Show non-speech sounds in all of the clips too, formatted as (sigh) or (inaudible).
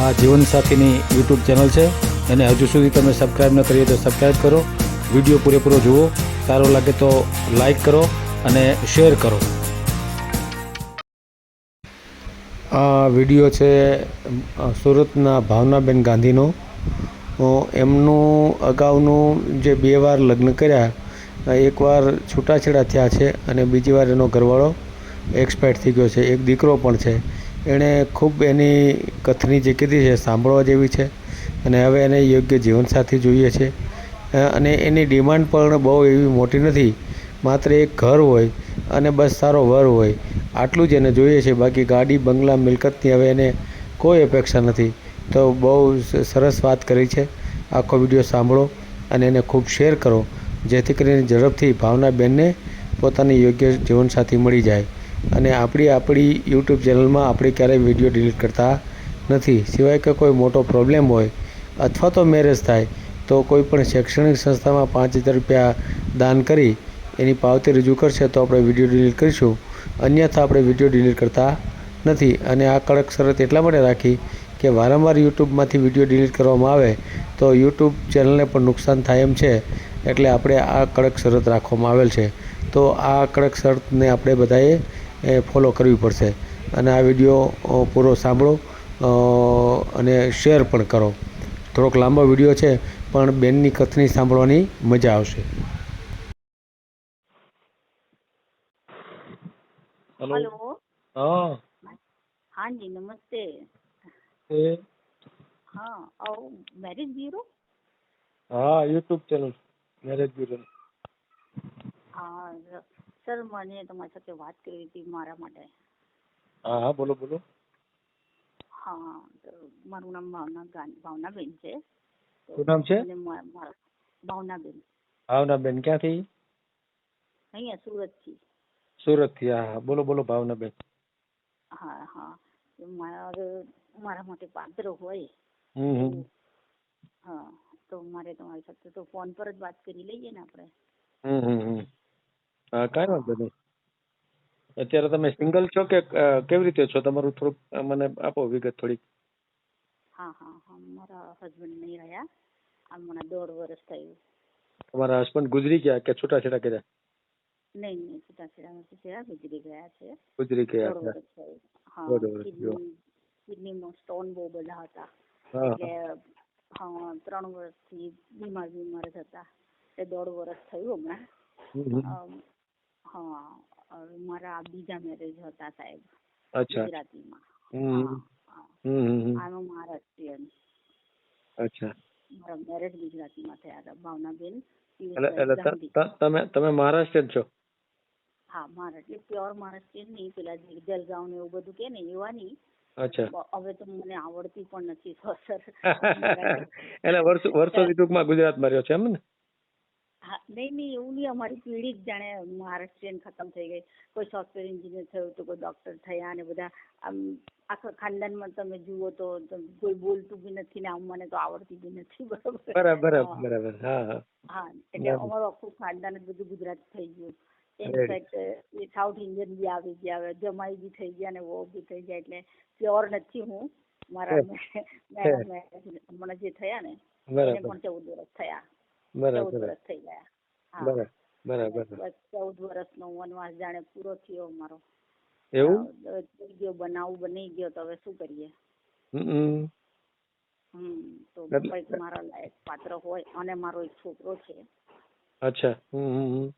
આ જીવનસાથીની YouTube channel છે. અને હજુ સુધી તમે સબસ્ક્રાઈબ ન કરીએ તો સબસ્ક્રાઈબ કરો. વીડિયો પૂરેપૂરો જુઓ. સારો લાગે તો લાઈક કરો અને શેર કરો. આ વીડિયો છે સુરતના ભાવનાબેન ગાંધીનો. એમનું અગાઉનું જે બે વાર લગ્ન કર્યા એકવાર છૂટાછેડા થયા છે અને બીજી વાર એનો ઘરવાળો એક્સપાયર થઈ ગયો છે. એક દીકરો પણ છે. એણે ખૂબ એની કથની જે કીધી છે સાંભળવા જેવી છે અને હવે એને યોગ્ય જીવનસાથી જોઈએ છે. અને એની ડિમાન્ડ પણ બહુ એવી મોટી નથી. માત્ર એક ઘર હોય અને બસ સારો વર હોય. આટલું જ એને જોઈએ છે. બાકી ગાડી, બંગલા, મિલકતની હવે એને કોઈ અપેક્ષા નથી. તો બહુ સરસ વાત કરી છે. આખો વીડિયો સાંભળો અને એને ખૂબ શેર કરો. જેથી કરીને ઝડપથી ભાવનાબેનને પોતાની યોગ્ય જીવનસાથી મળી જાય. અને આપણી આપણી યુટ્યુબ ચેનલમાં આપણે ક્યારેય વીડિયો ડિલીટ કરતા નથી. સિવાય કે કોઈ મોટો પ્રોબ્લેમ હોય અથવા તો મેરેજ થાય, તો કોઈ પણ શૈક્ષણિક સંસ્થામાં પાંચ હજાર રૂપિયા દાન કરી એની પાવતી રજૂ કરશે તો આપણે વીડિયો ડિલીટ કરીશું. અન્યથા આપણે વીડિયો ડિલીટ કરતા નથી. અને આ કડક શરત એટલા માટે રાખી કે વારંવાર યુટ્યુબમાંથી વીડિયો ડિલીટ કરવામાં આવે તો યુટ્યુબ ચેનલને પણ નુકસાન થાય એમ છે. એટલે આપણે આ કડક શરત રાખવામાં આવેલ છે. તો આ કડક શરતને આપણે બધાએ એ ફોલો કરવી પડશે. અને આ વીડિયો પૂરો સાંભળો અને શેર પણ કરો. થોડોક લાંબો વીડિયો છે પણ બેનની કથની સાંભળવાની મજા આવશે. હેલો હા. હાજી નમસ્તે. હા ઓ મેરેજ બ્યુરો હા યુટ્યુબ ચેનલ મેરેજ બ્યુરો હા સર મને તમારી સાથે વાત કરવી હતી મારા માટે. હા હા બોલો બોલો. હા મારું નામ ભાવના ભાવનાબેન છે. શું નામ છે? ભાવનાબેન. ભાવનાબેન ક્યાંથી? અહીંયા સુરતથી. સુરતથી હા હા બોલો બોલો ભાવનાબેન. હા હા મારા મારે માટે પાત્ર હોય હમ હા તો મારે તમારી સાથે તો ફોન પર જ વાત કરી લઈએ ને આપણે. હમ હમ. કાંઈ વાંધો નહીં. અત્યારે તમે સિંગલ છો કે અ, કેવી રીતે છો? તમારું થોડુંક અ, મને આપો વિગત થોડીક. હા હા હા. મારા હસબન્ડ નહીં રહ્યા. આ મને દોઢ વર્ષ થયું. તમારા હસબન્ડ ગુજરી ગયા કે છૂટાછેડા કર્યા? નહીં નહીં છૂટાછેડા નથી થયા. ગુજરી ગયા છે. ગુજરી ગયા દોઢ છે વર્ષ થયું. હા દોઢ વર્ષ થયું. કિડની કિડનીમાં સ્ટોન બહુ બધા હતા. હા એટલે હા ત્રણ વર્ષથી બીમાર બીમાર જ હતા. એટલે દોઢ વર્ષ થયું હમણાં. હમ હમ. અમ, હા મારા બીજા મેરેજ હતા સાહેબ અચ્છા. ગુજરાતીમાં. હમ. આનો મહારાષ્ટ્રીયન. અચ્છા. મારા મેરેજ ગુજરાતીમાં થયા હતા. ભાવનાબેન એટલે તમે તમે મહારાષ્ટ્રીયન છો? હા મહારાષ્ટ્ર એટલે પ્યોર મહારાષ્ટ્રીયન નહીં પેલા જલગાંવ ને એવું બધું કે ને એવા નહીં. અચ્છા. હવે તો મને આવડતી પણ નથી સર. (laughs) એટલે વર્ષો વર્ષોથી (laughs) ટૂંકમાં ગુજરાતમાં રહ્યો છે એમ ને? હા નહીં નહીં એવું નહીં અમારી પેઢી જ જાણે મહારાષ્ટ્રીયન ખતમ થઈ ગઈ. કોઈ સોફ્ટવેર એન્જિનિયર થયું તો કોઈ ડૉક્ટર થયા ને બધા આમ આખા ખાનદાનમાં તમે જુઓ તો કોઈ બોલતું બી નથી ને આમ મને તો આવડતી બી નથી બરાબર? બરાબર હા. એટલે અમારું આખું ખાનદાન જ બધું ગુજરાત થઈ ગયું. ઇનફેક્ટ એ સાઉથ ઇન્ડિયન બી આવી ગયા હવે જમાઈ બી થઈ ગયા ને વો બી થઈ ગયા એટલે પ્યોર નથી હું. મારા હમણાં જે થયા ને એને પણ ચૌદ વર્ષ થયા. ચૌદ વર્ષ થઈ ગયા. બરાબર બરાબર. ચૌદ વર્ષનો વનવાસ જાણે પૂરો થયો અમારો. એવું? થઈ ગયો બનાવું બની ગયો તો હવે શું કરીએ? હમ. હમ તો કંઈક મારા લાયક પાત્ર હોય અને મારો એક છોકરો છે. અચ્છા હમ.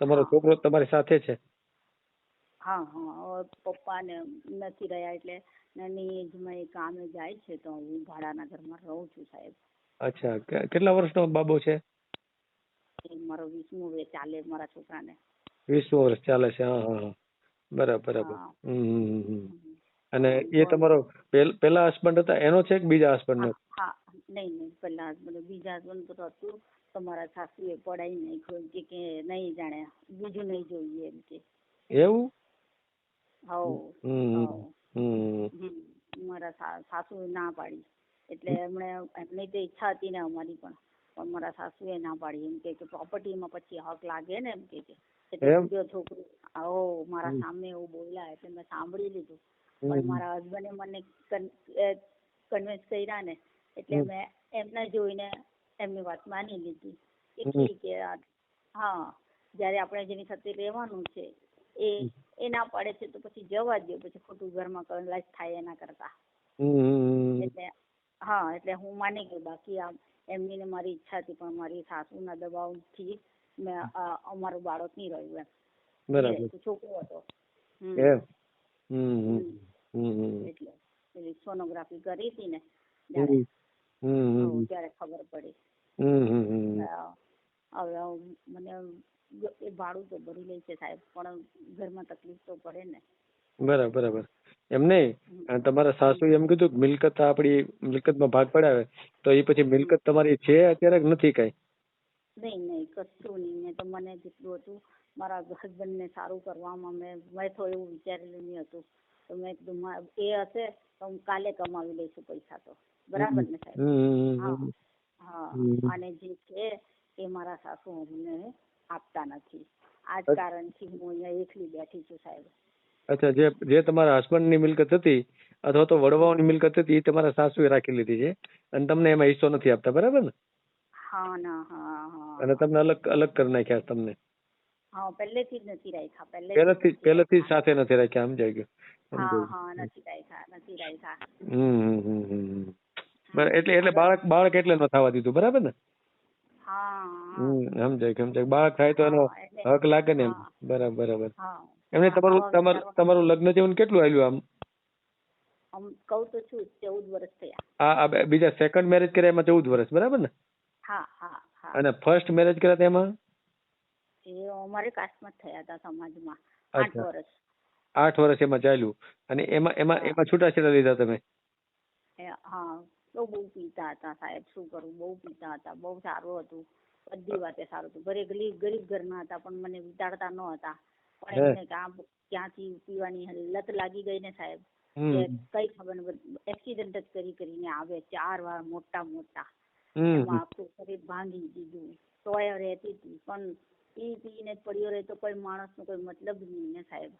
તમારો હા. છોકરો તમારી સાથે છે? હા હા પપ્પા ને નથી રહ્યા એટલે નાની એજમાં એ કામે જાય છે તો હું ભાડાના ઘરમાં રહું છું સાહેબ. અચ્છા કેટલા વર્ષનો બાબો છે? મારો વીસમું વે ચાલે મારા છોકરાને. વીસમું વર્ષ ચાલે છે હા હા બરાબર બરાબર. હમ. અને એ તમારો પેલ- હસબન્ડ હતા એનો છે કે બીજા હસબન્ડ નો હા નહીં નહીં પેલા હસબન્ડ બીજા હસબન્ડ તો હતું. તમારા સાસુએ પડાઈ નાખ્યો કે કે નહીં જાણે બીજું નહીં જોઈએ એમ કે. એવું? હવ હમ. મારા સાસુ ના પાડી. એટલે એમણે એમની તો ઈચ્છા હતી ને અમારી પણ પણ મારા સાસુએ ના પાડી. એમ કે કે પ્રોપર્ટીમાં પછી હક લાગે ને એમ કે કે. છોકરો આવો મારા સામે એવું બોલ્યા એટલે મેં સાંભળી લીધું. પણ મારા હસબન્ડે મને કન્વિન્સ કર્યા ને એટલે મેં એમને જોઈને એમની વાત માની લીધી. કે ઠીક હા જ્યારે આપણે જેની સાથે રહેવાનું છે એ એ ના પાડે છે તો પછી જવા દો પછી ખોટું ઘરમાં કલાશ થાય એના કરતા. એટલે હા એટલે હું માની ગઈ. બાકી આમ એમની ને મારી ઈચ્છા હતી પણ મારી સાસુના દબાવથી મેં અમારું બાળક નહીં રહ્યું એમ. બરાબર. છોકરો હતો. એમ? હમ હમ હમ. હમ એટલે પેલી સોનોગ્રાફી કરી હતી ને ત્યારે. ખબર પડી. હવે મને એ ભાડું તો ભરી લે છે સાહેબ પણ ઘરમાં તકલીફ તો પડે ને. બરાબર બરાબર. એમ નહીં તમારા સાસુ એમ કીધું કે મિલકત આપણી મિલકતમાં ભાગ પડાવે તો એ પછી મિલકત તમારી છે અત્યારે કે નથી કઈ? નહીં નહીં કશું નહીં. મેં તો મને જેટલું હતું મારા હસબન્ડને સારું કરવામાં મેં મેં તો એવું વિચારેલું નહીં હતું. તો મેં કીધું એ હશે તો હું કાલે કમાવી લઈશું પૈસા તો. બરાબર ને સાહેબ? હા અને જે છે એ મારા સાસુ અમને આપતા નથી. આ જ કારણથી હું અહીંયા એકલી બેઠી છું સાહેબ. અચ્છા જે જે તમારા હસબન્ડની ની મિલકત હતી અથવા તો વડવાઓની મિલકત હતી એ તમારા સાસુએ રાખી લીધી છે. અને તમને એમાં હિસ્સો નથી આપતા બરાબર ને? હા ના હા હા. અને તમને અલગ અલગ કરી નાખ્યા તમને? હા પહેલેથી જ નથી રાખ્યા પહેલેથી પહેલેથી જ સાથે નથી રાખ્યા સમજાઈ ગયું. હા હા નથી રાખ્યા નથી રાખ્યા. હમ એટલે એટલે બાળક બાળક એટલે ન થવા દીધું બરાબર ને? હા સમજાય સમજાય બાળક થાય તો એનો હક લાગે ને એમ. બરાબર બરાબર. હા. એમને તમારું તમારું તમારું લગ્ન જીવન કેટલું આવ્યું આમ? આમ કહું તો છું ચૌદ વર્ષ થયા. આ બીજા સેકન્ડ મેરેજ કર્યા એમાં ચૌદ વર્ષ બરાબર ને? હા હા હા. અને ફર્સ્ટ મેરેજ કર્યા તેમાં એ અમારે કાસ્ટમાં થયા હતા સમાજમાં. આઠ વર્ષ. આઠ વર્ષ એમાં ચાલ્યું. અને એમાં એમાં એમાં એમાં છૂટાછેડા લીધા તમે? હા બહુ બહુ પીતા હતા સાહેબ શું કરું બહુ પીતા હતા બહુ સારું હતું. બધી વાતે સારું હતું. ઘરે ગરીબ ગરીબ ઘરના હતા પણ મને વિચારતા ન હતા. પણ. એમને કામ ક્યાંથી પીવાની લત લાગી ગઈ ને સાહેબ. કઈ ખબર એક્સિડન્ટ જ કરી કરીને આવે ચાર વાર મોટા મોટા. આખું શરીર ભાંગી દીધું. તોય રહેતી હતી. પણ પી પીને પડ્યો રહે તો કોઈ માણસ નો કોઈ મતલબ નહીં ને સાહેબ.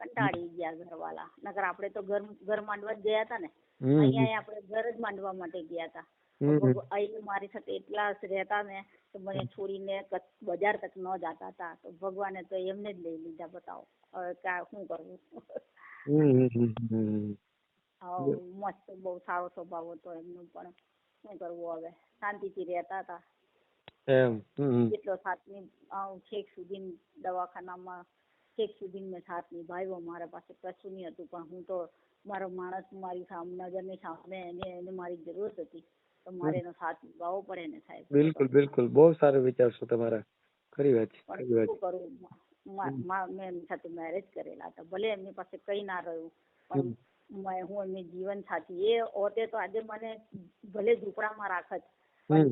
કંટાળી ગયા ઘરવાળા નકર આપણે તો ઘર ઘર માંડવા જ ગયા હતા ને. અહીંયા આપણે ઘર જ માંડવા માટે ગયા હતા. અહીં મારી સાથે એટલા રહેતા ને તો મને છોડીને બજાર તક ન જાતા હતા. તો ભગવાને તો એમને જ લઈ લીધા બતાવો. હવે કા શું કરવું? મસ્ત બહુ સારો સ્વભાવ હતો એમનો પણ. શું કરવું હવે? શાંતિથી રહેતા હતા. એમ. જેટલો છેક સુધી દવાખાનામાં છેક સુધી મેં સાથ નિભાવ્યો મારા પાસે. કશું નહીં હતું પણ હું તો મારો માણસ મારી સામે નજરની સામે એને એને મારી જરૂર હતી. તો મારે એનો સાથ નિભાવવો પડે ને સાહેબ. બિલકુલ બિલકુલ. બહુ સારો વિચાર છે તમારા. ખરી વાત છે ખરી વાત કરું? મા- એમની સાથે મેરેજ કરેલા હતા. ભલે એમની પાસે કઈ ના રહ્યું પણ હું એમની જીવન સાથી. એ ઓતે તો આજે મને ભલે ઝૂંપડામાં રાખત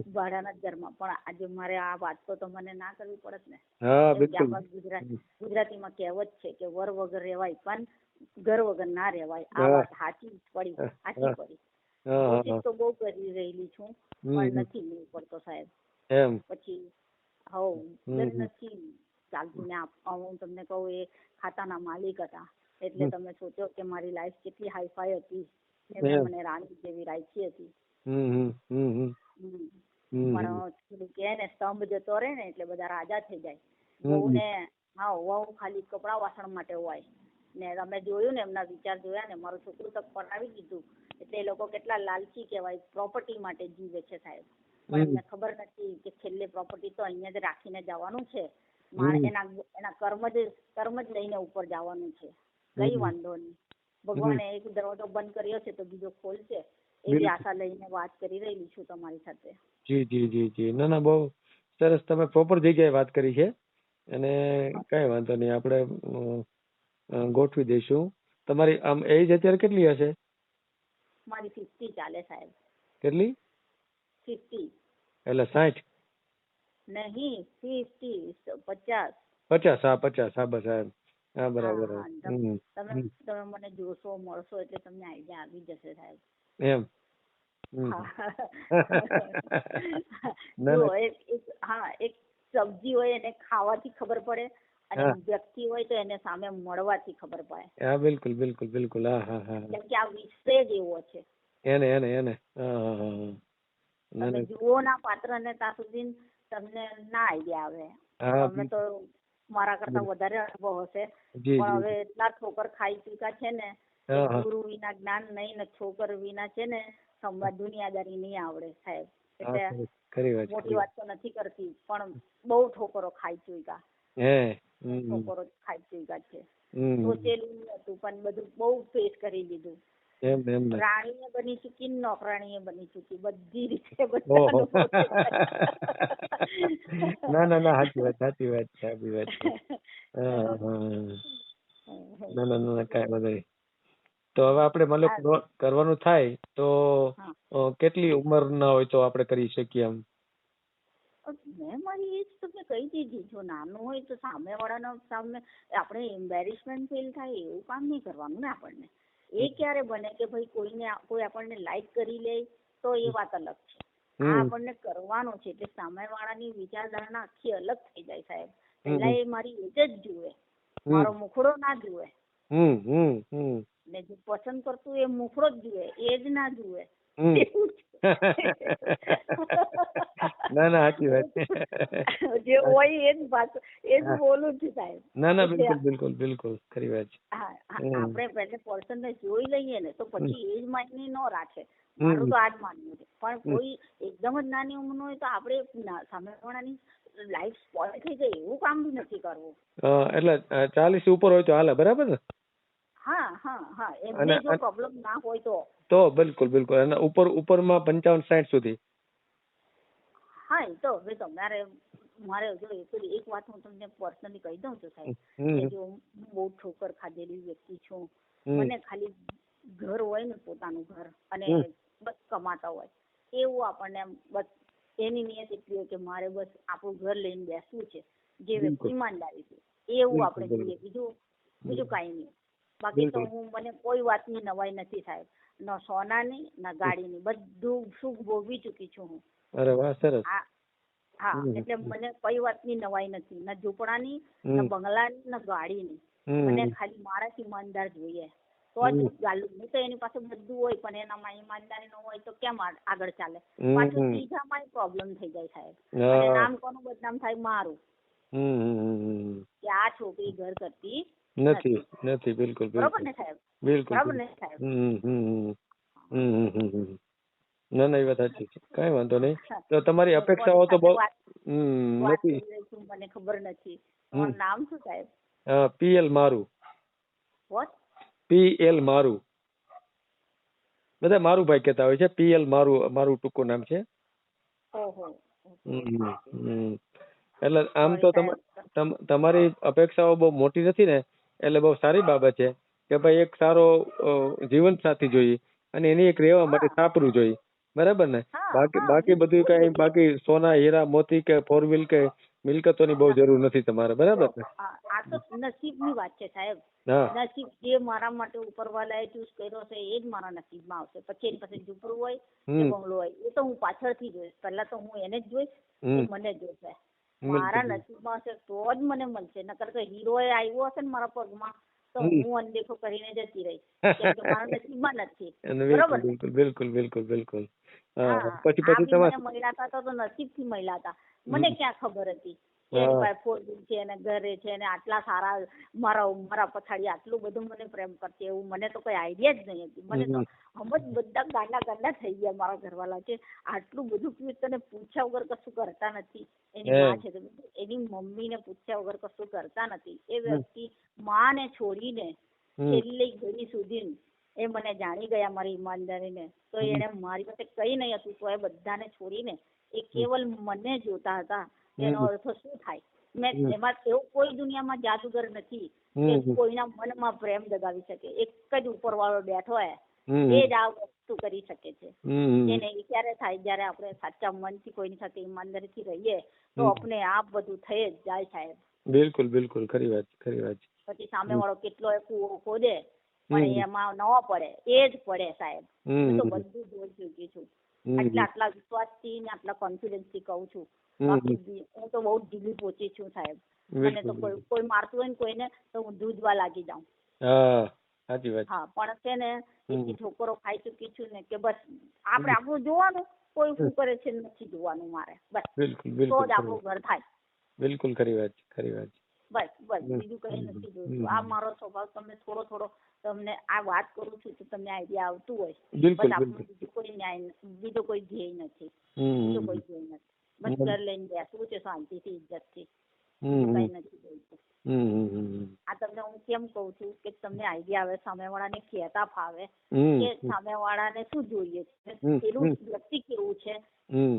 ભાડાના ઘરમાં. પણ આજે મારે આ વાત તો મને ના કરવી પડત ને. ગુજરાતીમાં કહેવત છે કે વર વગર રહેવાય પણ ઘર વગર ના રહેવાય. આ વાત સાચી પડી. સાચી પડી. કોશિશ તો બહુ કરી રહેલી છું પણ નથી મેળ પડતો સાહેબ. એમ. પછી હવ. નથી ચાલતું ને હું તમને કહું એ ખાતાના માલિક હતા. એટલે તમે સોચો કે મારી લાઈફ કેટલી હાઈફાઈ હતી મને રાણી જેવી રાખી હતી. પણ થોડું કે ને સ્તંભ જતો રહે ને એટલે બધા રાજા થઈ જાય. બહુ ને હા વહુ ખાલી કપડા વાસણ માટે હોય. ને અમે જોયું ને એમના વિચાર જોયા ને મારું છોકરું તો પડાવી દીધું એટલે એ લોકો કેટલા લાલચી કહેવાય પ્રોપર્ટી માટે જીવે છે સાહેબ. પણ એમને ખબર નથી કે છેલ્લે પ્રોપર્ટી તો અહીંયા જ રાખીને જવાનું છે. એના એના કર્મ જ કર્મ જ લઈને ઉપર જવાનું છે. કઈ વાંધો નહીં. ભગવાને એક દરવાજો બંધ કર્યો છે તો બીજો ખોલશે. એવી. આશા લઈને વાત કરી રહેલી છું તમારી સાથે. જી જી જી જી. ના ના બહુ સરસ તમે પ્રોપર જગ્યાએ વાત કરી છે. અને કઈ વાંધો નહીં. આપણે ગોઠવી દઈશું. તમારી આમ એજ અત્યારે કેટલી હશે? મારી ફિફ્ટી ચાલે સાહેબ. કેટલી? ફિફ્ટી એટલે 60 નહીં ફિફ્ટી પચાસ. પચાસ હા પચાસ. હા બસ હા. બરાબર તમે તમે મને જોશો મળશો એટલે તમને આઈડિયા આવી જશે સાહેબ. એમ. (laughs) (laughs) હા એક સબ્જી હોય એને ખાવાથી ખબર પડે. અને વ્યક્તિ હોય તો એને સામે મળવાથી ખબર પડે. હા બિલકુલ બિલકુલ બિલકુલ. હા હા હા. કેમ કે આ વિષય જ એવો છે. એને એને એને. તમે જુઓ ના પાત્ર ને ત્યાં સુધી તમને ના આઈડિયા આવે. તમે તો મારા કરતા વધારે અનુભવ હશે. પણ હવે એટલા ઠોકર ખાઈ ચૂક્યા છે ને ગુરુ વિના જ્ઞાન નહીં ને ઠોકર વિના છે ને સંવાદ દુનિયાદારી નહીં આવડે સાહેબ. એટલે મોટી વાત. વાત તો નથી કરતી પણ બહુ ઠોકરો ખાઈ ચૂક્યા. હે. ઠોકરો ખાઈ ચૂક્યા છે. સોચેલું નતું પણ બધું બહુ ફેસ કરી લીધું. એમ એમ રાણીએ બની ચૂકી નોકરાણીએ બની ચૂકી બધી રીતે (laughs) ના ના ના સાચી વાત સાચી વાત છે સાચી વાત. ના ના ના કાંઈ વાંધો નહીં. તો હવે આપણે મતલબ કરવાનું થાય તો કેટલી ઉંમર ના હોય તો આપણે કરી શકીએ આમ મેં મારી એજ તમને કહી દીધી જો નાનું હોય તો સામે વાળાના સામે આપણે એમ્બેરેસમેન્ટ ફીલ થાય એવું કામ નહીં કરવાનું ને આપણને. એ ક્યારે બને કે ભાઈ કોઈને કોઈ આપણને લાઈક કરી લે તો એ વાત અલગ છે. આ આપણને કરવાનું છે એટલે સામે વાળાની વિચારધારણા આખી અલગ થઈ જાય સાહેબ. પહેલા એ મારી એજ જ જુએ. મારો મુખડો ના જુએ. ને જે પસંદ કરતું એ મુખડો જ જુએ એ જ ના જુએ. ના ના સાચી વાત. જે હોય એ જ પાછું એ જ બોલું છું સાહેબ. ના ના બિલકુલ બિલકુલ બિલકુલ ખરી વાત છે. આપણે પહેલે પર્સન ને જોઈ લઈએ ને તો પછી એ જ માન્ય ન રાખે. મારું તો આ જ માનવું છે. પણ કોઈ એકદમ જ નાની ઉંમરનું હોય તો આપણે સામેવાળાની લાઈફ સ્પોઇલ થઈ જાય એવું કામ બી નથી કરવું. એટલે ચાલીસ ઉપર હોય તો હાલે બરાબર ને? હા હા હા. એમને જો પ્રોબ્લેમ ના હોય તો. તો બિલકુલ બિલકુલ. અને ઉપર ઉપરમાં પંચાવન સાઠ સુધી. હા એ તો હવે તમારે મારે જો એક વાત હું તમને પર્સનલી કહી દઉં છું સાહેબ જો હું બહુ ઠોકર ખાધેલી વ્યક્તિ છું. મને ખાલી ઘર હોય ને પોતાનું ઘર અને બસ કમાતા હોય. એવું આપણને બસ એની નિયત એટલી હોય કે મારે બસ આપણું ઘર લઈને બેસવું છે જે. વ્યક્તિ ઈમાનદારી છે. એવું આપણે જોઈએ બીજું બીજું કાંઈ નહીં. બાકી તો હું મને કોઈ વાતની નવાઈ નથી સાહેબ ન સોનાની ન ગાડીની. બધું સુખ ભોગવી ચૂકી છું હું. અરે વાહ સરસ. હા એટલે મને કોઈ વાતની નવાઈ નથી. ન ઝૂંપડાની ન બંગલાની ન ગાડીની. મને ખાલી માણસ ઈમાનદાર જોઈએ. તો જ ચાલુ. નહીં તો એની પાસે બધું હોય પણ એનામાં ઈમાનદારી ન હોય તો કેમ આગળ ચાલે? પાછું બીજામાં પ્રોબ્લેમ થઈ જાય સાહેબ. નામ કોનું બદનામ થાય? મારું. કે આ છોકરી ઘર કરતી નથી નથી બિલકુલ બિલકુલ. બિલકુલ હમ હમ હમ હમ. ના ના એ વાત સાચી છે. કઈ વાંધો નહીં. તો તમારી અપેક્ષાઓ તો બહુ હમ નથી. મને ખબર નથી. નામ શું સાહેબ? પીએલ મારું. વોટ પીએલ મારું. બધા મારું ભાઈ કહેતા હોય છે. પીએલ મારું મારું ટૂંકું નામ છે. એટલે આમ તો તમારી અપેક્ષાઓ બહુ મોટી નથી ને? એટલે બહુ સારી બાબત છે કે ભાઈ એક સારો જીવન સાથી જોઈએ અને એની એક રહેવા માટે સાપરું જોઈએ. બરાબર ને? બાકી બાકી બધું કઈ બાકી સોના હીરા મોતી કે ફોર વ્હીલ કે મિલકતોની બહુ જરૂર નથી તમારે. બરાબર ને? આ તો નસીબની વાત છે સાહેબ. નસીબ જે મારા માટે ઉપરવાલાએ ચૂઝ કર્યો છે એ જ મારા નસીબમાં આવશે. પછી એની પાસે ઝૂંપડું હોય કે બંગલો હોય એ તો હું પાછળથી જોઈશ. પહેલા તો હું એને જ જોઈશ મને જોશે બિલકુલ. મારા નસીબમાં હશે તો જ મને મળશે. નકર તો હીરો એ આવ્યો હશે ને મારા પગમાં તો હું અનદેખો કરીને જતી રહીશ. મારા નસીબમાં નથી. (laughs) બરોબર? બિલકુલ બિલકુલ બિલકુલ પછી પછી તમારે મળ્યા હતા તો નસીબથી મળ્યા હતા. મને ક્યાં ખબર હતી? છે અને ઘરે છે અને આટલા સારા મારા મારા પથારી આટલું બધું મને પ્રેમ કરતી એવું મને તો કોઈ આઈડિયા જ નહીં હતી. મને તો હમ. જ બધા ગાંડા ગાંડા થઈ ગયા મારા ઘરવાળા છે આટલું બધું પીવું તને પૂછ્યા વગર કશું કરતા નથી. એની માં છે એની મમ્મી ને પૂછ્યા વગર કશું કરતા નથી. એ વ્યક્તિ માને છોડીને હમ. છેલ્લી ઘડી સુધી એ મને જાણી ગયા મારી ઈમાનદારીને. તો એને મારી પાસે કઈ નહીં હતું. તો એ બધાને છોડીને એ કેવલ મને જોતા હતા. એનો અર્થ શું થાય? મેં એમાં એવું કોઈ દુનિયામાં જાદુગર નથી. કે કોઈના મનમાં પ્રેમ દગાવી શકે. એક જ ઉપરવાળો બેઠો હે એ જ આ વસ્તુ કરી શકે છે. એને એ ક્યારે થાય? જયારે આપણે સાચા મનથી કોઈની સાથે ઈમાનદારીથી રહીએ તો. આપણે આપ બધું થઈ જ જાય સાહેબ. બિલકુલ બિલકુલ. ખરી વાત ખરી વાત. પછી સામે વાળો કેટલો કુવો ખોદે પણ એમાં ન પડે. એ જ પડે સાહેબ. તો બધું જોઈ ચૂકી છું. આટલા આટલા વિશ્વાસથી ને આટલા કોન્ફિડન્સથી કહું છું. હું તો બહુ ઢીલી પહોંચી છું સાહેબ. મને તો કોઈ કોઈ મારતું હોય ને કોઈને તો હું દૂધવા લાગી જાઉં. હા સાચી વાત. હા પણ છે ને. એટલી ઠોકરો ખાઈ ચૂકી છું ને કે બસ આપણે આપણું જોવાનું કોઈ શું કરે છે નથી જોવાનું મારે બસ. તો જ આપણું ઘર થાય. બિલકુલ ખરી વાત ખરી વાત. બસ બસ બીજું કઈ નથી જોયું આ મારો સ્વભાવ તમને થોડો થોડો તમને આ વાત કરું છું તો તમને આઈડિયા આવતું હોય. બસ આપણું બીજું કોઈ ન્યાય બીજો કોઈ ધ્યેય નથી. બીજો કોઈ ધ્યેય નથી. બસ લઈને બેસવું છે શાંતિથી ઇજ્જતથી કઈ નથી. આ તમને હું કેમ કઉ છું કે તમને આઈડિયા આવે સામેવાળાને કહેતા ફાવે સામે કે સામેવાળાને શું જોઈએ છે. એનું વ્યક્તિ કેવું છે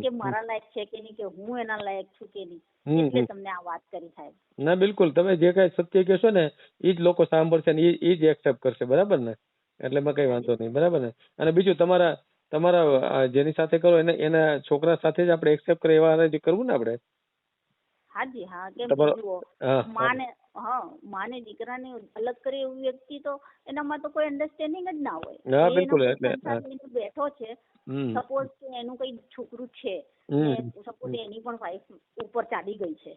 કે મારા લાયક છે કે નહીં કે હું એના લાયક છું કે નહીં. એટલે તમને આ વાત કરી સાહેબ ના બિલકુલ તમે જે કઈ સત્ય કહેશો ને એ જ લોકો સાંભળશે ને એ જ એક્સેપ્ટ કરશે બરાબર ને એટલે એમાં કઈ વાંધો નહીં બરાબર ને અને બીજું તમારા તમારા જેની સાથે કરો એને એના છોકરા સાથે જ આપણે એક્સેપ્ટ કરે એવા જ કરવું ને આપણે હાજી હા કેમ તમારો- જુઓ. માને હા માને દીકરાને અલગ કરે એવું વ્યક્તિ તો એનામાં તો કોઈ અન્ડરસ્ટેન્ડિંગ જ ના હોય હા, બિલકુલ, એટલે, બેઠો છે. સપોઝ કે એનું કઈ છોકરું છે. સપોઝ એની પણ વાઈફ ઉપર ચાલી ગઈ છે.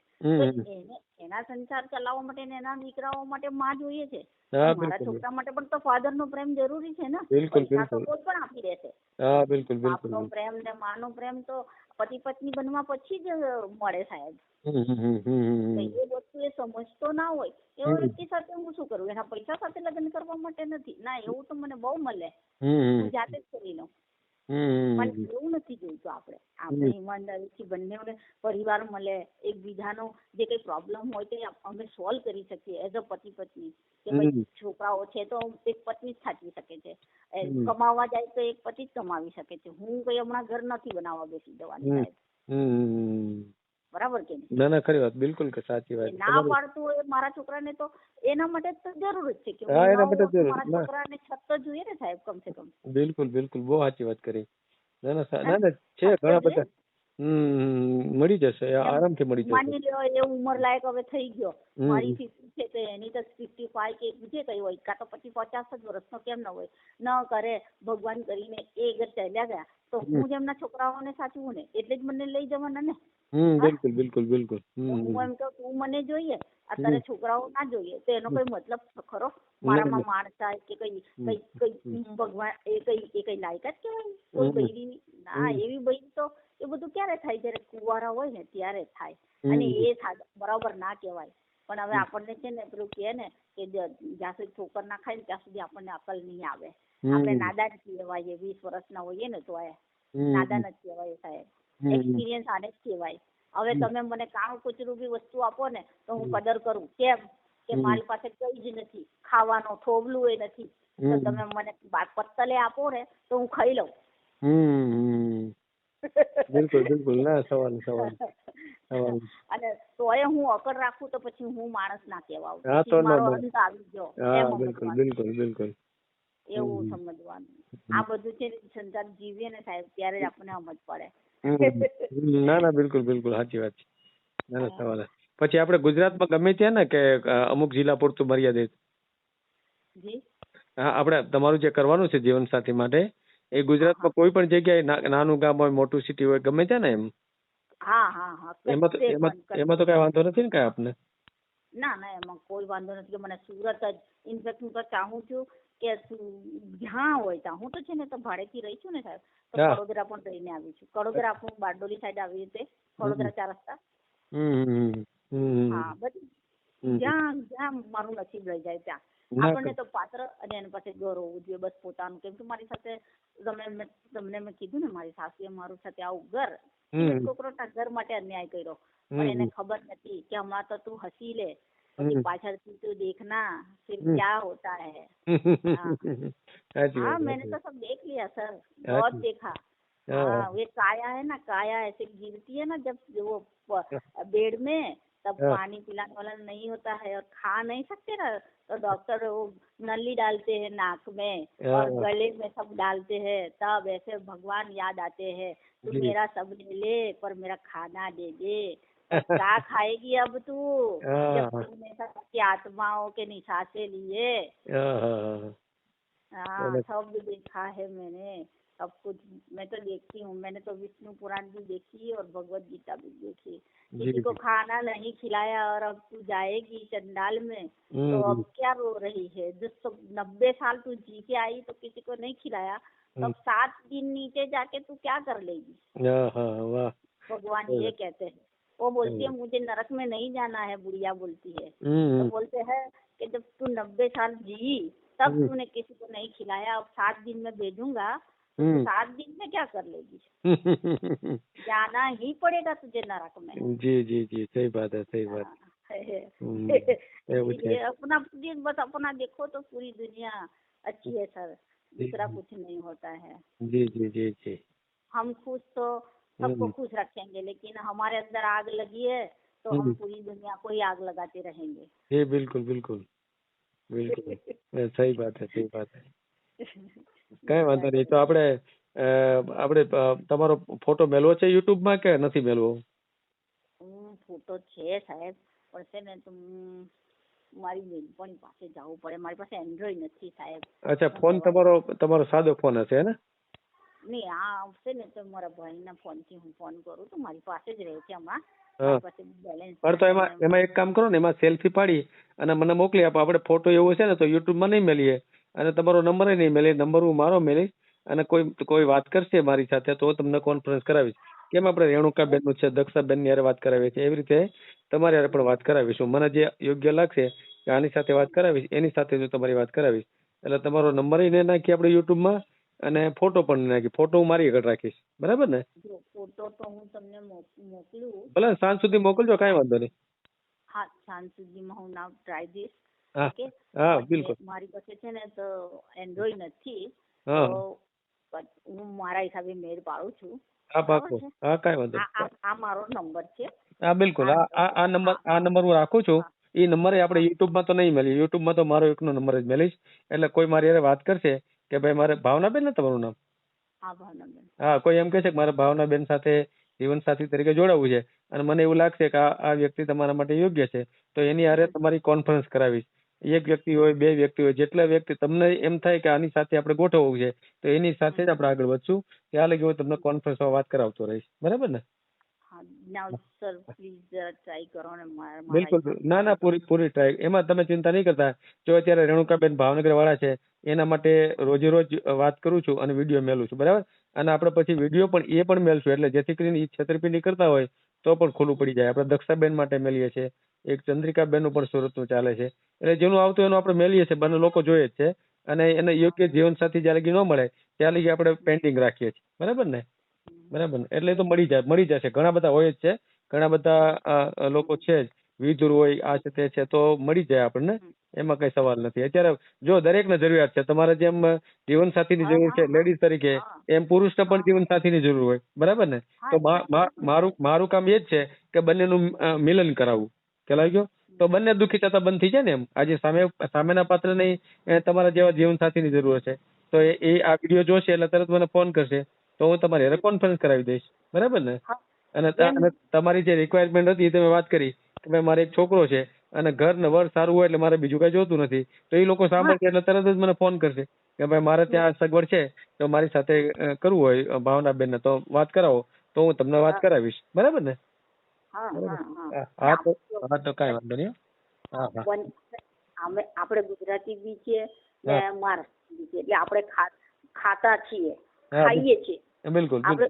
એને સંસાર ચલાવવા માટે એના દીકરાઓ માટે માં જોઈએ છે. મારા છોકરા માટે પણ તો ફાધર નો પ્રેમ જરૂરી છે ને. બિલકુલ, બિલકુલ. પણ આપી દેશે હા બિલકુલ બિલકુલ બાપનો પ્રેમ ને માનો પ્રેમ તો પતિ પત્ની બનવા પછી જ મળે સાહેબ. એ વસ્તુ એ સમજતો ના હોય. એવો વ્યક્તિ સાથે હું શું કરું? એના પૈસા સાથે લગ્ન કરવા માટે નથી. ના એવું તો મને બહુ મળે. હું જાતે જ કરી લઉં. પણ એવું નથી જોઈતું આપણે. આપણે ઈમાનદારીથી બંનેઓને પરિવાર મળે એકબીજાનો જે કઈ પ્રોબ્લેમ હોય તે અમે સોલ્વ કરી શકીએ એઝ અ પતિ પત્ની. કે ભાઈ છોકરાઓ છે તો એક પત્ની જ સાચવી શકે છે. કમાવા જાય તો એક પતિ જ કમાવી શકે છે. હું કઈ હમણાં ઘર નથી બનાવવા બેસી જવાની. બરાબર કે ના ના ખરી વાત. બિલકુલ કે સાચી વાત ના પાડતું હોય મારા છોકરાને તો એના માટે તો જરૂર જ છે કે હા, એના માટે જરૂર, મારા. છોકરાને છત તો જોઈએ ને સાહેબ કમસે કમ. બિલકુલ બિલકુલ. બહુ સાચી વાત કરી. ના ના ના ના છે ઘણા બધા. હમ મળી જશે. આરામથી મળી જશે. માની લ્યો એ ઉંમર લાયક હવે થઈ ગયો. મારી ફિફ્ટી છે તો એની તો ફિફ્ટી ફાઈવ કે જે કઈ હોય. કાં તો પછી પચાસ જ વર્ષનો કેમ ન હોય? ન કરે ભગવાન કરીને એ ઘર ચાલ્યા ગયા. તો હું જ એમના છોકરાઓને સાચવું ને એટલે જ મને લઈ જવાના ને? હમ બિલકુલ બિલકુલ બિલકુલ. હું એમ કહું તું મને જોઈએ. અત્યારે છોકરાઓ ના જોઈએ તો એનો કઈ મતલબ ખરો? મારામાં માણ થાય કે કઈ કઈ કઈ ભગવાન એ કઈ એ કઈ લાયકાત કહેવાય? કોઈ બૈરી ના એવી બૈરી તો એ બધું ક્યારે થાય? જ્યારે કુવારા હોય ને ત્યારે થાય. અને એ બરાબર ના કહેવાય. પણ હવે આપણને છે ને પેલું કહે ને કે જ્યાં સુધી ઠોકર ના ખાય ને ત્યાં સુધી આપણને અકલ નહીં આવે. આપણે નાદાન કહેવાય વીસ વર્ષના હોઈએ ને તો. નાદાન જ કહેવાય સાહેબ. એક્સપિરિયન્સ આને જ કહેવાય. હવે તમે મને કાણું કચરું બી વસ્તુ આપો ને તો હું કદર કરું. કેમ? કે મારી પાસે કઈ જ નથી. ખાવાનો થોબલું એ નથી. તો તમે મને પત્તલે આપો ને તો હું ખાઈ લઉં. બિલકુલ બિલકુલ. ના સવાલ સવાલ. અને તોય હું અકડ રાખું તો પછી હું માણસ ના કહેવાઉં. હા, તો મારો અંત આવી ગયો. હા બિલકુલ. બિલકુલ બિલકુલ. એવું સમજવાનું. આ બધું છે સંસાર જીવીએ ને સાહેબ ત્યારે જ આપણને સમજ પડે. ના ના બિલકુલ બિલકુલ. સાચી વાત છે. ના ના સવાલ પછી આપણે ગુજરાતમાં ગમે ત્યાં ને કે અમુક જિલ્લા પૂરતું મર્યાદિત? હા આપણે તમારું જે કરવાનું છે જીવનસાથી માટે એ ગુજરાતમાં કોઈ પણ જગ્યાએ નાનું ગામ હોય મોટું સિટી હોય ગમે ત્યાં ને એમ? હા હા હા. એમાં તો એમાં એમાં તો કઈ વાંધો નથી ને કઈ આપને? ના ના એમાં કોઈ વાંધો નથી મને સુરત જ ઇનફેક્ટ હું તો ચાહું છું કે જ્યાં હોય ત્યાં હું તો છે ને તો ભાડેથી રહી છું ને સાહેબ. તો. વડોદરા પણ રહીને આવી છું. વડોદરા પણ બારડોલી સાઈડ આવી રીતે વડોદરા ચાર રસ્તા. હા બધી જ્યાં જ્યાં મારું નસીબ લઈ જાય ત્યાં. આપણને તો પાત્ર અને એના પાસે ઘર હોવું જોઈએ બસ પોતાનું. કેમ કે મારી સાથે તમે તમને મેં કીધું ને મારી સાસુએ મારું સાથે આવું ઘર. છોકરો ઘર માટે અન્યાય કર્યો. પણ એને ખબર નથી કે હમણાં તો તું હસી લે. पाचड़ की तो देखना फिर क्या होता है? हाँ।, (laughs) हाँ मैंने तो सब देख लिया सर। बहुत देखा। हाँ, वे काया है ना काया ऐसे गिरती है ना जब वो (laughs) बेड में तब पानी पिलाने वाला नहीं होता है और खा नहीं सकते ना तो डॉक्टर वो नली डालते हैं नाक में और गले में सब डालते हैं तब ऐसे भगवान याद आते हैं तू मेरा सब ले ले पर मेरा खाना दे दे। (laughs) क्या खाएगी अब तू? सबकी आत्माओं के निशासे लिए। हाँ, सब देखा है मैंने। सब कुछ मैं तो देखती हूँ। मैंने तो विष्णु पुराण भी देखी और भगवत गीता भी देखी। किसी को खाना नहीं खिलाया और अब तू जाएगी चंडाल में तो अब क्या रो रही है? जो नब्बे साल तू जी के आई तो किसी को नहीं खिलाया। तो सात दिन नीचे जाके तू क्या कर लेगी? भगवान ये कहते हैं। वो बोलती है हम्म। मुझे नरक में नहीं जाना है बुढ़िया बोलती है। तो हम्म। बोलते हैं कि जब तू नब्बे साल जी तब हम्म। तूने किसी को नहीं खिलाया अब सात दिन में भेजूँगा तो सात दिन में क्या कर लेगी? (laughs) जाना ही पड़ेगा तुझे नरक में। जी जी जी सही बात है सही बात। हाँ, है (laughs) अपना बस अपना देखो तो पूरी दुनिया अच्छी है सर। दूसरा कुछ नहीं होता है। जी जी जी जी। हम खुश तो सबको हम्म। खुश रखेंगे लेकिन हमारे अंदर आग लगी है तो हम हम्म। पूरी दुनिया को ही आग लगाते रहेंगे जी बिल्कुल बिल्कुल બિલકુલ એ સહી વાત છે સહી વાત છે કઈ વાંધો નહીં તો આપણે અ, આપણે અ, તમારો ફોટો મેલવો છે યુટ્યુબ માં કે નથી મેલવો હું ફોટો છે સાહેબ પણ છે ને તો હું મારી બેનપણી પાસે જવું પડે મારી પાસે એન્ડ્રોઈડ નથી સાહેબ અચ્છા ફોન તમારો તમારો સાદો ફોન હશે ને નહીં આ આવશે ને તો મારા ભાઈના ફોનથી હું ફોન કરું તો મારી પાસે જ રહે છે હમણાં પણ તો એમાં એમાં એક કામ કરો ને એમાં સેલ્ફી પાડી અને મને મોકલી આપો. આપણે ફોટો એવો છે ને તો યુટ્યુબમાં નહીં મેલીએ. અને તમારો નંબર નહીં મેલીએ નંબર હું મારો મેલીશ. અને કોઈ કોઈ વાત કરશે મારી સાથે તો તમને કોન્ફરન્સ કરાવીશ. કેમ આપણે રેણુકાબેનનું છે દક્ષાબેનની વાત કરાવીએ છીએ. એવી રીતે તમારી હારે પણ વાત કરાવીશું. મને જે યોગ્ય લાગશે આની સાથે વાત કરાવીશ એની સાથે જો તમારી વાત કરાવીશ. એટલે તમારો નંબર ને નાખીએ આપણે યુટ્યુબમાં. અને ફોટો પણ નાખી. ફોટો હું મારી આગળ રાખીશ. બરાબર ને? ફોટો તો હું તમને મોક- મોકલું. ભલે સાંજ સુધી મોકલજો કાંઈ વાંધો નહીં. હા સાંજ સુધીમાં હું નાવ ટ્રાય દઈશ. હા ઓકે? હા બિલકુલ. મારી પાસે છે ને તો એન્ડ્રોઈડ નથી. તો હું મારા હિસાબે મેળ પાડું છું. હા પાકું. હા કાંઈ વાંધો આ મારો નંબર છે. હા બિલકુલ. આ આ આ નંબર આ નંબર હું રાખું છું. એ નંબરે આપણે યુટ્યુબમાં તો નહીં મળીએ યુટ્યુબમાં તો મારો એકનો નંબર જ મળીશ એટલે કોઈ મારી હારે વાત કરશે કે ભાઈ મારે ભાવનાબેન ને તમારું નામ? હા ભાવનાબેન. હા કોઈ એમ કહે છે કે મારે ભાવનાબેન સાથે જીવનસાથી તરીકે જોડાવવું છે. અને મને એવું લાગશે કે આ વ્યક્તિ તમારા માટે યોગ્ય છે. તો એની હારે તમારી કોન્ફરન્સ કરાવીશ. એક વ્યક્તિ હોય બે વ્યક્તિ હોય જેટલા વ્યક્તિ તમને એમ થાય કે આની સાથે આપણે ગોઠવવું છે તો એની સાથે જ આપણે આગળ વધશું. ત્યાં લગી હું તમને કોન્ફરન્સમાં વાત કરાવતો રહીશ. બરાબર ને? નાવ સર પ્લીઝ જરા ટ્રાય કરો ને મારા મારા બિલકુલ ના ના પૂરી પૂરી ટ્રાય એમાં તમે ચિંતા નહીં કરતા. જો અત્યારે રેણુકાબેન ભાવનગર વાળા છે એના માટે રોજે રોજ વાત કરું છું અને વીડિયો મેલું છું. બરાબર? અને આપણે પછી વીડિયો પણ એ પણ મેલશું. એટલે જેથી કરીને એ છેતરપિંડી કરતા હોય તો પણ ખુલ્લું પડી જાય. આપણે દક્ષાબેન માટે મેલીએ છીએ. એક ચંદ્રિકાબેનનું પણ સુરતનું ચાલે છે. એટલે જેનું આવતું એનું આપણે મેલીએ છીએ. બંને લોકો જોઈએ જ છે. અને એને યોગ્ય જીવનસાથી જ્યાં લગી ન મળે ત્યાં લગી આપણે પેન્ડિંગ રાખીએ છીએ. બરાબર ને? બરાબર ને? એટલે એ તો મળી જાય મળી જશે. ઘણા બધા હોય જ છે. ઘણા બધા લોકો છે જ. વિધુર હોય આ છે તે છે તો મળી જાય આપણને. એમાં કઈ સવાલ નથી. અત્યારે જો દરેકને જરૂરિયાત છે તમારે જેમ જીવનસાથીની જરૂર છે લેડીઝ તરીકે એમ પુરુષને પણ જીવનસાથીની જરૂર હોય. બરાબર ને? તો મારું મારું કામ એ જ છે કે બંનેનું મિલન કરાવવું ખ્યાલ ગયો? તો બંને દુઃખી થતા બંધ થઈ જાય ને એમ? આજે સામે સામેના પાત્રને નહીં તમારા જેવા જીવનસાથીની જરૂર છે તો એ આ વીડિયો જોશે એટલે તરત મને ફોન કરશે. તો હું તમારી હારે કોન્ફરન્સ કરાવી દઈશ. બરાબર ને? અને તમારી જે રિક્વાયરમેન્ટ હતી એ તમે વાત કરી. કે ભાઈ મારે એક છોકરો છે અને ઘર ને વર સારું હોય એટલે મારે બીજું કઈ જોતું નથી. તો એ લોકો સાંભળશે એટલે તરત જ મને ફોન કરશે કે ભાઈ મારે ત્યાં સગવડ છે તો મારી સાથે કરવું હોય ભાવનાબેન ને તો વાત કરાવો. તો હું તમને વાત કરાવીશ. બરાબર ને? હા તો હા તો કઈ વાંધો નહીં હો. હા હા. આપણે ગુજરાતી બી છીએ ને મહારાષ્ટ્ર બી છીએ એટલે આપણે ખાતા છીએ ખાઈએ છીએ. બિલકુલ આપણે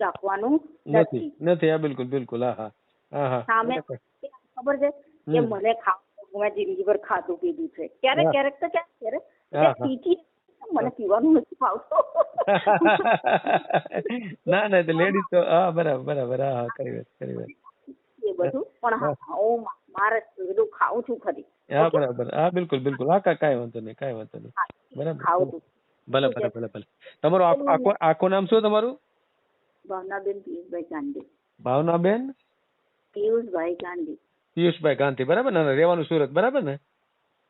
રાખવાનું નથી નથી. આ બિલકુલ બિલકુલ હા હા. હા હા. સામે ખબર છે કે મને ખાવું મેં જિંદગીભર ખાધું પીધું છે. ક્યારેક ક્યારેક તો ક્યારેક ક્યારેક પીતી મને પીવાનું નથી ભાવતું. (laughs) ના ના લેડીઝ તો હા બરાબર બરાબર હા હા કરી વાત કરી વાત. એ બધું પણ હા હું. મારે બધું ખાઉં છું ખરી. હા બરાબર. હા બિલકુલ બિલકુલ. હા કા- કાંઈ વાંધો નહીં કાંઈ વાંધો નહીં. બરાબર. ખાઉં છું. ભલે ભલે ભલે ભલે. તમારું આખો આખું નામ શું તમારું? ભાવનાબેન પિયુષભાઈ ગાંધી. ભાવનાબેન? પિયુષભાઈ ગાંધી. પિયુષભાઈ ગાંધી બરાબર ને? રહેવાનું સુરત બરાબર ને?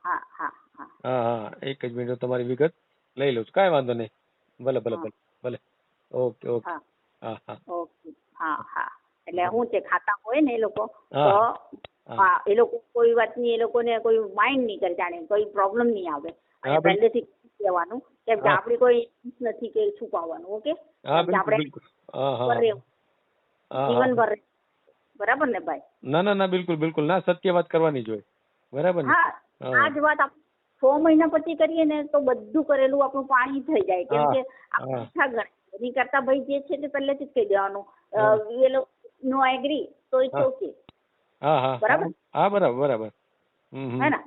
હા હા હા. હા હા. એક જ મિનિટ હું તમારી વિગત લઈ લઉં છું. કાંઈ વાંધો નહીં. ભલે ભલે ભલે ભલે. Okay okay. હા. હા હા. ઓકે. હા હા. એટલે શું છે ખાતા હોય ને એ લોકો હા. તો હા. હા એ લોકો કોઈ વાતની એ લોકોને કોઈ માઇન્ડ નહીં કરે જાણે કોઈ પ્રોબ્લેમ નહીં આવે. હા, પહેલેથી કહી દેવાનું કેમ કે. આપણી કોઈ નથી કે છુપાવવાનું ઓકે? આપણે જીવનભર બરાબર ને ભાઈ? ના ના ના બિલકુલ બિલકુલ. ના સત્ય વાત કરવાની જોઈએ બરાબર ને. આ જ વાત છ મહિના પછી કરીએ ને તો બધું કરેલું આપણું પાણી થઈ જાય. કેમ કે. ગણાય એની કરતા ભાઈ જે છે તે પહેલેથી જ કહી દેવાનું. એ લોકો નો એગ્રી તો ઇટ્સ. ઓકે હા હા. બરાબર? હા બરાબર બરાબર. હે ને?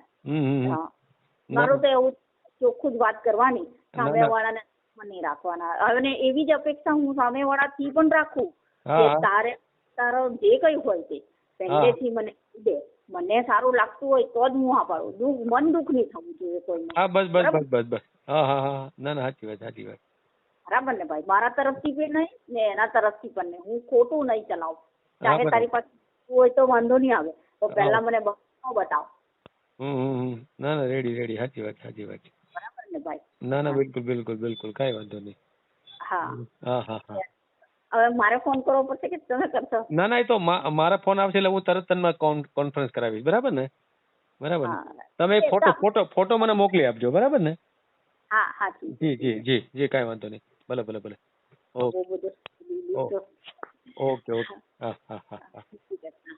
મારું તો એવું ચોખ્ખું જ વાત કરવાની. સામે ના. સામેવાળાને નહીં રાખવાના. અને એવી જ અપેક્ષા હું સામેવાળાથી પણ રાખું કે તારે તારો જે કઈ હોય તે પહેલેથી મને દે. મને સારું લાગતું હોય તો જ હું આ પાડું. દુઃખ મન દુઃખ નહીં થવું જોઈએ કોઈ હા બસ બસ બરાબર? બસ બસ. બસ હા હા હા. ના ના સાચી વાત સાચી વાત. બરાબર ને ભાઈ? મારા તરફથી પણ નહીં ને એના તરફથી પણ નહીં. હું ખોટું નહીં ચલાવું. ચાહે તારી પાસે હોય તો વાંધો નહીં આવે. તો પહેલા મને બતાવ. હમ હમ. ના ના રેડી રેડી સાચી વાત સાચી વાત. ને ભાઈ ના ના બિલકુલ બિલકુલ બિલકુલ કઈ વાંધો નહીં. હા. હા હા હા. હવે મારે ફોન કરવો પડશે કે તમે કરશો? ના ના એ તો મારા ફોન આવશે એટલે હું તરત તમને કોન- કોન્ફરન્સ કરાવીશ. બરાબર ને? બરાબર ને? તમે એક ફોટો ફોટો ફોટો મને મોકલી આપજો. બરાબર ને? હા હા જી. જી જી જી કાંઈ વાંધો નહીં. ભલે ભલે ભલે. ઓકે. Okay okay. હા હા હા હા ઠીક છે. હા.